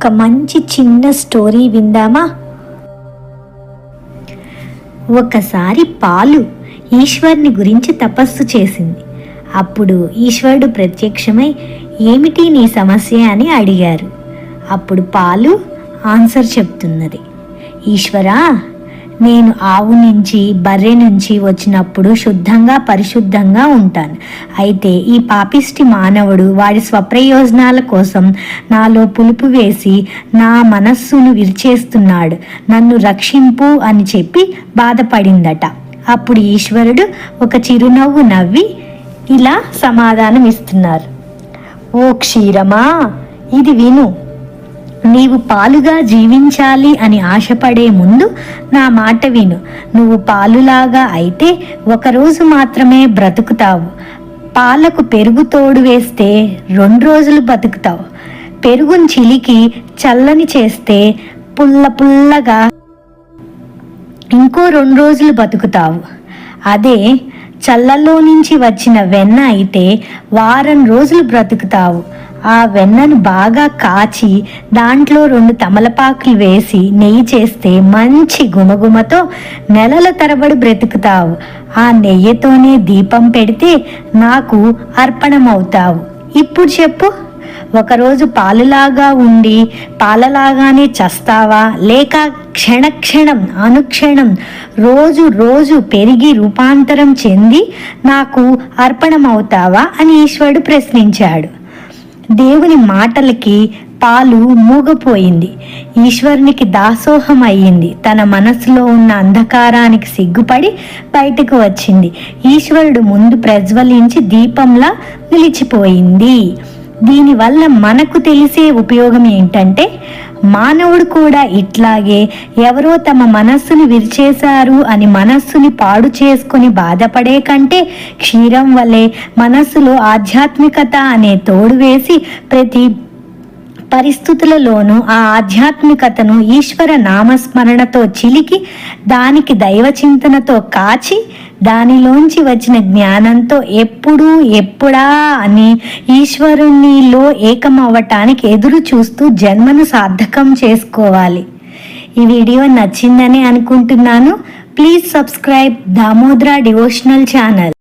ఒక మంచి చిన్న స్టోరీ విందామా? ఒకసారి పాలు ఈశ్వర్ని గురించి తపస్సు చేసింది. అప్పుడు ఈశ్వరుడు ప్రత్యక్షమై ఏమిటి నీ సమస్య? అని అడిగారు. అప్పుడు పాలు ఆన్సర్ చెప్తున్నది. ఈశ్వరా నేను ఆవు నుంచి బర్రె నుంచి వచ్చినప్పుడు శుద్ధంగా పరిశుద్ధంగా ఉంటాను. అయితే ఈ పాపిష్టి మానవుడు వాడి స్వప్రయోజనాల కోసం నాలో పులుపు వేసి నా మనస్సును విరిచేస్తున్నాడు. నన్ను రక్షింపు అని చెప్పి బాధపడిందట. అప్పుడు ఈశ్వరుడు ఒక చిరునవ్వు నవ్వి ఇలా సమాధానం ఇస్తున్నారు ఓ క్షీరమా ఇది విను. నీవు పాలుగా జీవించాలి అని ఆశపడే ముందు నా మాట విను. నువ్వు పాలులాగా అయితే ఒకరోజు మాత్రమే బ్రతుకుతావు. పాలకు పెరుగు తోడు వేస్తే రెండు రోజులు బతుకుతావు. పెరుగుని చిలికి చల్లని చేస్తే పుల్ల పుల్లగా ఇంకో రెండు రోజులు బతుకుతావు. అదే చల్లలో నుంచి వచ్చిన వెన్న అయితే వారం రోజులు బ్రతుకుతావు. ఆ వెన్నను బాగా కాచి దాంట్లో రెండు తమలపాకులు వేసి నెయ్యి చేస్తే మంచి గుమగుమతో నెలల తరబడి బ్రతుకుతావు. ఆ నెయ్యితోనే దీపం పెడితే నాకు అర్పణమవుతావు. ఇప్పుడు చెప్పు ఒకరోజు పాలులాగా ఉండి పాలలాగానే చస్తావా? లేక క్షణక్షణం అనుక్షణం రోజు రోజు పెరిగి రూపాంతరం చెంది నాకు అర్పణమవుతావా? అని ఈశ్వరుడు ప్రశ్నించాడు. దేవుని మాటలకి పాలు మూగపోయింది. ఈశ్వరునికి దాసోహం అయ్యింది. తన మనసులో ఉన్న అంధకారానికి సిగ్గుపడి బయటకు వచ్చింది. ఈశ్వరుడు ముందు ప్రజ్వలించి దీపంలా నిలిచిపోయింది. దీనివల్ల మనకు తెలిసే ఉపయోగం ఏంటంటే మానవుడు కూడా ఇట్లాగే ఎవరో తమ మనస్సుని విరిచేశారు అని మనస్సుని పాడు చేసుకుని బాధపడే కంటే క్షీరం వలె మనస్సులో ఆధ్యాత్మికత అనే తోడు వేసి ప్రతి పరిస్థితులలోనూ ఆ ఆధ్యాత్మికతను ఈశ్వర నామస్మరణతో చిలికి దానికి దైవ చింతనతో కాచి దానిలోంచి వచ్చిన జ్ఞానంతో ఎప్పుడు ఎప్పుడా అని ఈశ్వరునిలో ఏకమవ్వటానికి ఎదురు చూస్తూ జన్మను సార్థకం చేసుకోవాలి. ఈ వీడియో నచ్చిందని అనుకుంటున్నాను. Please subscribe Damodar devotional channel.